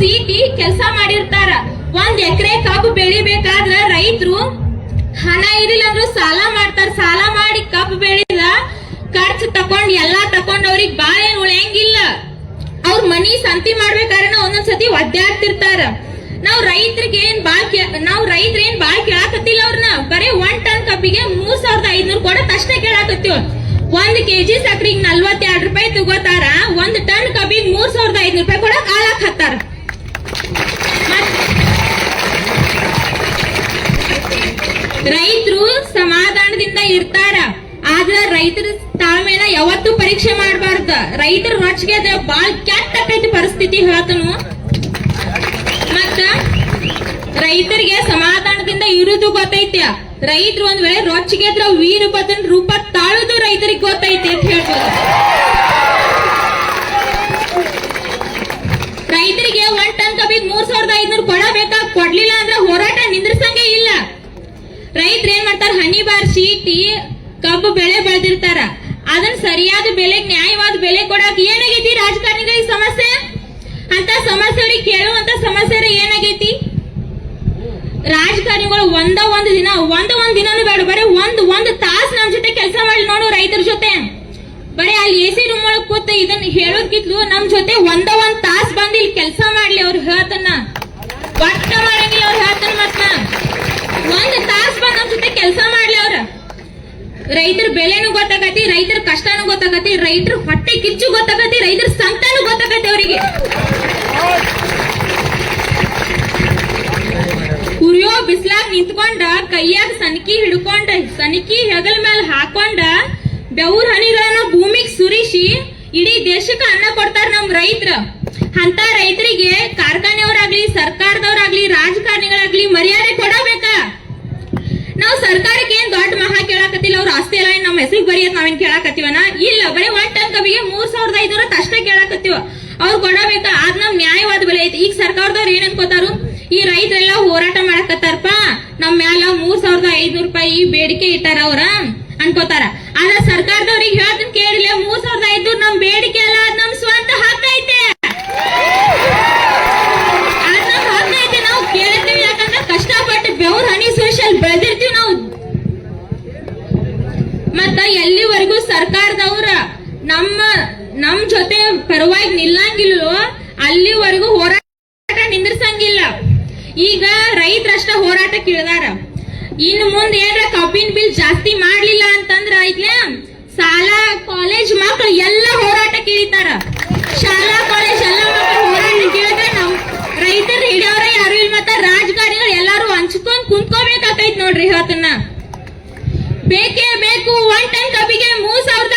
ಸೀಟಿ ಕೆಲಸ ಮಾಡಿರ್ತಾರ. ಒಂದ್ ಎಕರೆ ಕಬ್ಬು ಬೆಳಿಬೇಕಾದ್ರ ರೈತರು ಹಣ ಇರಿಲ್ಲ ಅಂದ್ರು ಸಾಲ ಮಾಡ್ತಾರ. ಸಾಲ ಮಾಡಿ ಕಬ್ಬು ಬೆಳಿಲ್ಲ ಖರ್ಚು ತಕೊಂಡ್ ಎಲ್ಲಾ ತಕೊಂಡ್ ಅವ್ರಿಗೆ ಬಾಳ ಉಳಿಯಂಗಿಲ್ಲ. ಅವ್ರ ಮನಿ ಸಂತಿ ಮಾಡ್ಬೇಕಾದ್ರೆ ಒಂದೊಂದ್ಸತಿ ಒದ್ದಾಡ್ತಿರ್ತಾರ. ನಾವ್ ರೈತರಿಗೆ ಏನ್ ಬಾಳ್ ನಾವ್ ರೈತರ ಏನ್ ಬಾಳ್ ಕೇಳಾಕತ್ತಿಲ್ಲ ಅವ್ರನ್ನ ಬರೀ ಒಂದ್ ಟನ್ ಕಬ್ಬಿಗೆ ಮೂರ್ ಸಾವಿರದ ಐದ್ನೂರ್ ಕೊಡತ್ ಅಷ್ಟೇ ಕೇಳಾಕತ್ತಿವ್. ಒಂದ್ ಕೆಜಿ ಸಕ್ರಿಗೆ ನಲ್ವತ್ತೆರಡು ರೂಪಾಯಿ ತಗೋತಾರ. ಒಂದ್ ಟನ್ ಕಬ್ಬಿಗೆ ಮೂರ್ ಸಾವಿರದ ಐದ್ನೂರ್ ರೂಪಾಯಿ ಕೊಡಕ್ ಆಳಾಕ್ ಹತ್ತಾರ. ರೈತರು ಸಮಾಧಾನದಿಂದ ಇರ್ತಾರ, ಆದ್ರ ರೈತರ ತಾಳ್ಮೆನ ಯಾವತ್ತೂ ಪರೀಕ್ಷೆ ಮಾಡಬಾರ್ದ. ರೈತರ ರೊಚ್ಚಿಗೆ ಅದ, ಬಾಳ್ ಕೆಟ್ಟ ಪರಿಸ್ಥಿತಿ ಹೇಳ್ತನು. ಮತ್ತ ರೈತರಿಗೆ ಸಮಾಧಾನದಿಂದ ಇರುದು ಗೊತ್ತೈತಿ ರೈತರು ಒಂದ್ ವೇಳೆ ರೊಚ್ಚಿಗೆ ಅದ್ರ ಬದನ್ ರೂಪ ತಾಳುದು ರೈತರಿಗೆ ಗೊತ್ತೈತಿ ಅಂತ ಹೇಳ್ಬೋದು ರೈತರಿಗೆ ಒಂದ್ ಟನ್ ಕಬ್ಬಿಗೆ ಮೂರ್ ಸಾವಿರದ ಐದ್ನೂರ್ ಕೊಡಬೇಕಾ ಕೊಡ್ಲಿಲ್ಲ ಅಂದ್ರ ಹೋರಾಟ ನಿಂದ್ರಸಂಗೆ ಇಲ್ಲ ರೈತರು ಏನ್ ಮಾಡ್ತಾರ ಹನಿ ಟೀ ಕಬ್ಬು ಬೆಳೆ ಬೆಳೆದಿರ್ತಾರ. ಅದನ್ನ ಸರಿಯಾದ ಬೆಲೆ, ನ್ಯಾಯವಾದ ಬೆಲೆ ಕೊಡಕ್ ಏನಾಗೈತಿ ರಾಜಕಾರಣಿಗಳಿಗೆ ಸಮಸ್ಯೆ? ಅಂತ ಸಮಸ್ಯೆ ಅವ್ರಿಗೆ ಕೇಳುವಂತ ಸಮಸ್ಯೆ ಏನಾಗೈತಿ? ರಾಜಕಾರಣಿಗಳು ಒಂದ ಒಂದ್ ದಿನ, ಒಂದ ಒಂದ್ ದಿನನೂ ಬೇಡ, ಬರೀ ಒಂದ್ ಒಂದ್ ತಾಸ್ ನಮ್ ಜೊತೆ ಕೆಲಸ ಮಾಡಿ ನೋಡು ರೈತರ ಜೊತೆ. ಬರೀ ಅಲ್ಲಿ ಎ ಸಿ ರೂಮ್ ಒಳಗ್ ಕೂತ ಇದನ್ನ ಹೇಳೋದ್ಕಿತ್ಲು ನಮ್ ಜೊತೆ ಒಂದ ಒಂದ್ ತಾಸ್ ಬಂದ್ ಇಲ್ಲಿ ಕೆಲಸ ಮಾಡ್ಲಿ ಅವ್ರು ಹೇಳ್ತನ್ನ ಒಟ್ಟ ಮಾಡಂಗಿಲ್ಲ ಅವ್ರು ಹೇಳ್ತಾನ ಮತ್ತ. ಒಂದ್ ತಾಸ್ ಬಂದ್ ನಮ್ ಜೊತೆ ಕೆಲಸ ಮಾಡ್ಲಿ ಅವ್ರ. ರೈತರ ಬೆಲೆನೂ ಗೊತ್ತಾಗತಿ ರೈತರ ಕಷ್ಟನೂ ಗೊತ್ತಾಗತಿ ರೈತರ ಹೊಟ್ಟೆ ಕಿಚ್ಚು ಗೊತ್ತಾಗತಿ ರೈತರ ಸಂಕಟನೂ ಗೊತ್ತಾಗತಿ ಅವರಿಗೆ. ಕುರಿಯೋ ಬಿಸ್ಲಾಗ್ ನಿಂತ್ಕೊಂಡ, ಕೈಯಾಗ ಸನಕಿ ಹಿಡ್ಕೊಂಡ, ಸನಕಿ ಹೆಗಲ ಮೇಲೆ ಹಾಕೊಂಡ, ಬೆವ್ರ ಹನಿಗಳನ್ನ ಭೂಮಿಗೆ ಸುರಿಸಿ, ಇಡೀ ದೇಶಕ್ಕೆ ಅನ್ನ ಕೊಡ್ತಾರ ನಮ್ ರೈತರ. ಅಂತ ರೈತರಿಗೆ ಕಾರ್ಖಾನೆಯವರಾಗ್ಲಿ, ಸರ್ಕಾರದವರಾಗ್ಲಿ, ರಾಜಕಾರಣಿಗಳಾಗ್ಲಿ ಮರ್ಯಾದೆ ಕೊಡಬೇಕಾ? ನಾವು ಸರ್ಕಾರಕ್ಕೆ ಕೇಳಾಕತ್ತಿಲ್ಲ ಅವ್ರ ಆಸ್ತಿ ಎಲ್ಲ ನಮ್ಮ ಹೆಸರು ಬರೆಯೋದು ನಾವೇನ್ ಕೇಳಾಕತ್ತೀವನ? ಇಲ್ಲ, ಬರೀ ಒಂದ್ ಟನ್ ಕಬ್ಬಿಗೆ ಮೂರ್ ಸಾವಿರದ ಐದೂರ ಅಷ್ಟೇ ಕೇಳಾಕತ್ತೀವ. ಅವ್ರು ಕೊಡಬೇಕ ಅದ್ ನಮ್ ನ್ಯಾಯವಾದ ಬೆಲೆ ಐತಿ. ಈಗ ಸರ್ಕಾರದವ್ರು ಏನ್ ಅನ್ಕೋತಾರು ಈ ರೈತರೆಲ್ಲ ಹೋರಾಟ ಮಾಡಕತ್ತಾರಪ್ಪ. ನಮ್ ಮ್ಯಾಲ ಮೂರ್ ಸಾವಿರದ ಐದ್ನೂರ್ ರೂಪಾಯಿ ಬೇಡಿಕೆ ಇಟ್ಟಾರ ಅವ್ರ ಅನ್ಕೋತಾರ. ಆದ್ರ ಸರ್ಕಾರದವ್ರಿಗೆ ಹೇಳ್ತೀನಿ ಕೇಳಿಲ್ಲ, ಮೂರ್ ಸಾವಿರದ ಐದ್ನೂರ್ ನಮ್ ಬೇಡಿಕೆ ಅಲ್ಲ ಅದ್ ನಮ್ ಸ್ವಂತ ಹಕ್ಕ ಐತೆ ಅದ್ ನಮ್ ಹಕ್ಕ ಐತೆ ನಾವು ಕೇಳ್ತೀವಿ ಯಾಕಂದ್ರೆ ಕಷ್ಟಪಟ್ಟು ಬೆವ್ರ ಹನಿ ಸೋಶಿಯಲ್ ಬೆಳೆದಿರ್ತೀವಿ ನಾವು ಮತ್ತ ಎಲ್ಲಿವರೆಗೂ ಸರ್ಕಾರದವ್ರ ನಮ್ಮ, ನಮ್ ಜೊತೆ ಪರವಾಗಿ ನಿಲ್ಲಂಗಿಲ್ಲೋ, ಅಲ್ಲಿವರೆಗೂ ಹೋರಾಟ ನಿಂದ್ರಸಂಗಿಲ್ಲ. ಈಗ ರೈತರಷ್ಟ ಹೋರಾಟ ಇಳಿದಾರ ಇನ್ನು ಮುಂದೆ ಏನ್ರ ಕಬ್ಬಿನ ಬಿಲ್ ಜಾಸ್ತಿ ಮಾಡ್ಲಿಲ್ಲ ಅಂತಂದ್ರ ಐತ್ಲೆ ಸಾಲ ಕಾಲೇಜ್ ಮಕ್ಳು ಎಲ್ಲ ಹೋರಾಟಕ್ಕೆ ಇಳಿತಾರ ಶಾಲಾ ಕಾಲೇಜ್ ಎಲ್ಲ ಮಕ್ಕಳು ಹೋರಾಟಕ್ಕೆ ಇಳಿದ್ರೆ ರೈತರ ಹಿಡಿಯೋರ ಯಾರು ಇಲ್ಲ ಮತ್ತ ರಾಜಕಾರಣಿಗಳು ಎಲ್ಲಾರು ಹಂಚ್ಕೊಂಡ್ ಕುಂತ್ಕೋಬೇಕಾಗೈತ್ ನೋಡ್ರಿ ಹೇಳ್ತನ್ನ ಬೇಕೇ ಬೇಕು ಒನ್ ಟನ್ ಕಬ್ಬಿಗೆ ಮೂರ್ ಸಾವಿರದ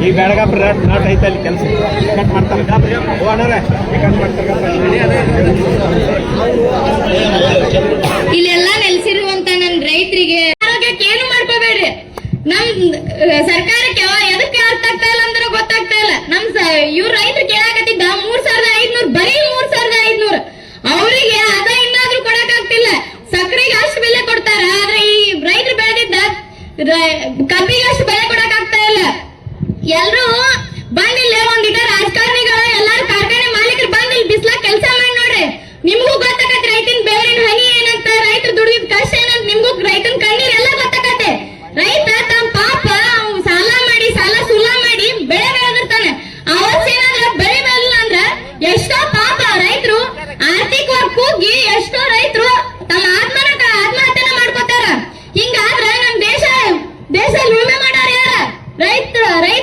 ಈ ಬೆಳಗಾಪುರ ನಾಟ್ ಐತೆ ಅಲ್ಲಿ ಕೆಲಸ. ಕಟ್ ಮಾಡ್ತಾರೆ. ಕಟ್ ಮಾಡ್ತಾರೆ ಇಲ್ಲೆಲ್ಲ ನೆಲೆಸಿರುವಂತ ನನ್ ರೈತರಿಗೆ ಆರೋಗ್ಯಕ್ಕೆ ಏನು ಮಾಡ್ಕೋಬೇಡ್ರಿ ನಮ್ ಅಹ್, ಸರ್ಕಾರಕ್ಕೆ ಯಾವ- ಎದಕ್ಕೆ ಅರ್ಥ ಆಗ್ತಾ ಇಲ್ಲ ಅಂದ್ರೆ ಗೊತ್ತಾಗ್ತಾ ಇಲ್ಲ ನಮ್ ಇವ್ರ ರೈತರು ಕೇಳಾಕತ್ತಿದ್ದ ಮೂರ್ ಸಾವಿರದ ಐದ್ನೂರ್ ಬರೀ ಮೂರ್ ಸಾವಿರದ ಐದ್ನೂರ್ ಅವರಿಗೆ ಅದ ಇನ್ನಾದ್ರೂ ಕೊಡಕ್ ಆಗ್ತಿಲ್ಲ ಸಕ್ಕರೆಗೆ ಅಷ್ಟು ಬೆಲೆ ಕೊಡ್ತಾರ ಆದ್ರೆ ಈ ರೈತರು ಬೆಳೆದಿದ್ದ ರ- ಕಬ್ಬಿಗೆ ಅಷ್ಟು ಬೆಲೆ ಕೊಡಕ್ ಆಗ್ತಾ ಇಲ್ಲ. ಎಲ್ರು ಬಂದಿಲ್ಲ, ಒಂದಿಟ ರಾಜಕಾರಣಿಗಳು ಎಲ್ಲಾರು ಕಾರ್ಖಾನೆ ಮಾಲೀಕರು ಬಂದ್ ಇಲ್ಲಿ ಬಿಸ್ಲಾಗ ಕೆಲಸ ಮಾಡಿ ನೋಡ್ರಿ. ನಿಮ್ಗೂ ಗೊತ್ತಾಗತ್ತೆ ರೈತನ ಬೇರಿನ ಹನಿ ಏನಂತ ರೈತರು ದುಡಿದ ಕಷ್ಟ ಏನಂತ ನಿಮ್ಗೂ ರೈತನ ಕಣ್ಣೀರ್ ಎಲ್ಲ ಗೊತ್ತಾಗತ್ತೆ ರೈತ ತಮ್ಮ ಪಾಪ ಸಾಲ ಮಾಡಿ, ಸಾಲ ಸುಲ ಮಾಡಿ ಬೆಳೆ ಬೆಳೆದಿರ್ತಾನೆ. ಅವತ್ತೇನಾದ್ರ ಬೆಳೆ ಬೆಳೆದಿಲ್ಲ ಅಂದ್ರ ಎಷ್ಟೋ ಪಾಪ ರೈತರು ಆರ್ಥಿಕವಾಗಿ ಕೂಗಿ ಎಷ್ಟೋ ರೈತರು ತಮ್ಮ ಆತ್ಮನ ಹಿಂಗಾದ್ರ ನಮ್ ದೇಶ ದೇಶ ವಿಮೆ ಮಾಡಾರ ಯಾರ ರೈತ ರೈತ್ರೆ ನಿಮ್ಗೆ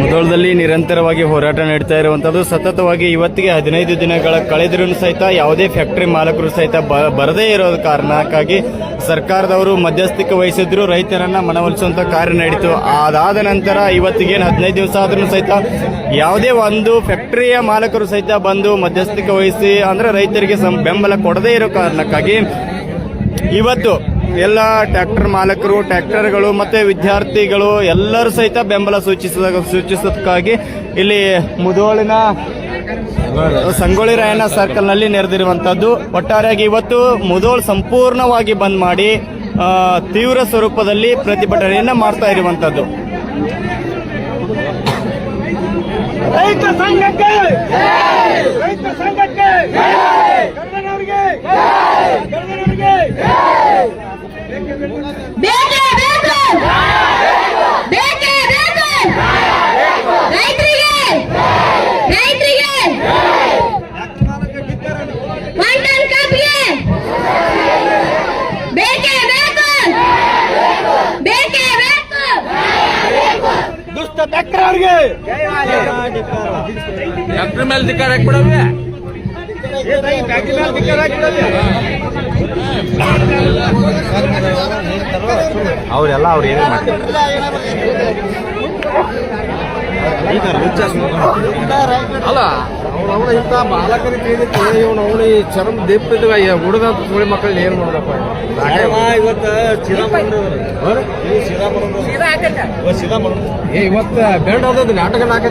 ಮುಧೋಳದಲ್ಲಿ ನಿರಂತರವಾಗಿ ಹೋರಾಟ ನಡೀತಾ ಇರುವಂತದ್ದು, ಸತತವಾಗಿ ಇವತ್ತಿಗೆ ಹದಿನೈದು ದಿನಗಳ ಕಳೆದ್ರೂ ಸಹಿತ ಯಾವುದೇ ಫ್ಯಾಕ್ಟರಿ ಮಾಲಕರು ಸಹಿತ ಬರದೇ ಇರೋದ ಕಾರಣಕ್ಕಾಗಿ ಸರ್ಕಾರದವರು ಮಧ್ಯಸ್ಥಿಕೆ ವಹಿಸಿದ್ರು, ರೈತರನ್ನ ಮನವೊಲಿಸುವಂತ ಕಾರ್ಯ ನಡೀತು. ಅದಾದ ನಂತರ ಇವತ್ತಿಗೇನು ಹದಿನೈದು ದಿವಸ ಆದ್ರೂ ಸಹಿತ ಯಾವುದೇ ಒಂದು ಫ್ಯಾಕ್ಟರಿಯ ಮಾಲಕರು ಸಹಿತ ಬಂದು ಮಧ್ಯಸ್ಥಿಕೆ ವಹಿಸಿ, ಅಂದ್ರೆ ರೈತರಿಗೆ ಬೆಂಬಲ ಕೊಡದೇ ಇರೋ ಕಾರಣಕ್ಕಾಗಿ ಇವತ್ತು ಎಲ್ಲ ಟ್ರ್ಯಾಕ್ಟರ್ ಮಾಲಕರು, ಟ್ರ್ಯಾಕ್ಟರ್ಗಳು ಮತ್ತು ವಿದ್ಯಾರ್ಥಿಗಳು ಎಲ್ಲರೂ ಸಹಿತ ಬೆಂಬಲ ಸೂಚಿಸಿದ ಸೂಚಿಸೋದಕ್ಕಾಗಿ ಇಲ್ಲಿ ಮುಧೋಳಿನ ಸಂಗೊಳ್ಳಿ ರಾಯಣ್ಣ ಸರ್ಕಲ್ನಲ್ಲಿ ನೆರೆದಿರುವಂಥದ್ದು ಒಟ್ಟಾರೆಯಾಗಿ ಇವತ್ತು ಮುಧೋಳ್ ಸಂಪೂರ್ಣವಾಗಿ ಬಂದ್ ಮಾಡಿ ತೀವ್ರ ಸ್ವರೂಪದಲ್ಲಿ ಪ್ರತಿಭಟನೆಯನ್ನು ಮಾಡ್ತಾ ಇರುವಂಥದ್ದು ರೈತ ಸಂಘಕ್ಕೆ! ರೈತ ಸಂಘಕ್ಕೆ ಗಂಗನವ್ರಿಗೆ ಗಂಗನವ್ರಿಗೆ ಬೇಕೇ ಬೇಕು ಬೇಕೇ ಬೇಕು ರೈತರಿಗೆ ರೈತರಿಗೆ ಒನ್ ಟನ್ ಕಬ್ಬಿಗೆ ಬೇಕೇ ಬೇಕು ಬೇಕೇ ಬೇಕು ದುಷ್ಟ ಟ್ರ್ಯಾಕ್ಟರ್ಗೆ ಡಾಕ್ಟರ್ ಮೇಲೆ ಧಿಕ್ಕಾರ ಹಾಕ್ಬಿಡವೆ ಅವರೆಲ್ಲ ಅವ್ರು ಏನೇ ಮಾಡ್ತಾರೆ? ಅಲ್ಲ ಅವನ ಇಂಥ ಬಾಲಕರ ಕೇಳಿದ್ರೆ ಇವನು ಅವನು ಈ ಚರ್ಮ ದೀಪಿದ್ವ ಹುಡುಗ ಸುಳಿ ಮಕ್ಕಳು ಏನ್ ಮಾಡ್ಬೇಕಪ್ಪ ಇವತ್ತು ಶಿರಾ ಶಿರಾ ಏ ಇವತ್ತು ಬೆಂಡ್ ಹೋದದ್ದು ನಾಟಕ ನಾಕ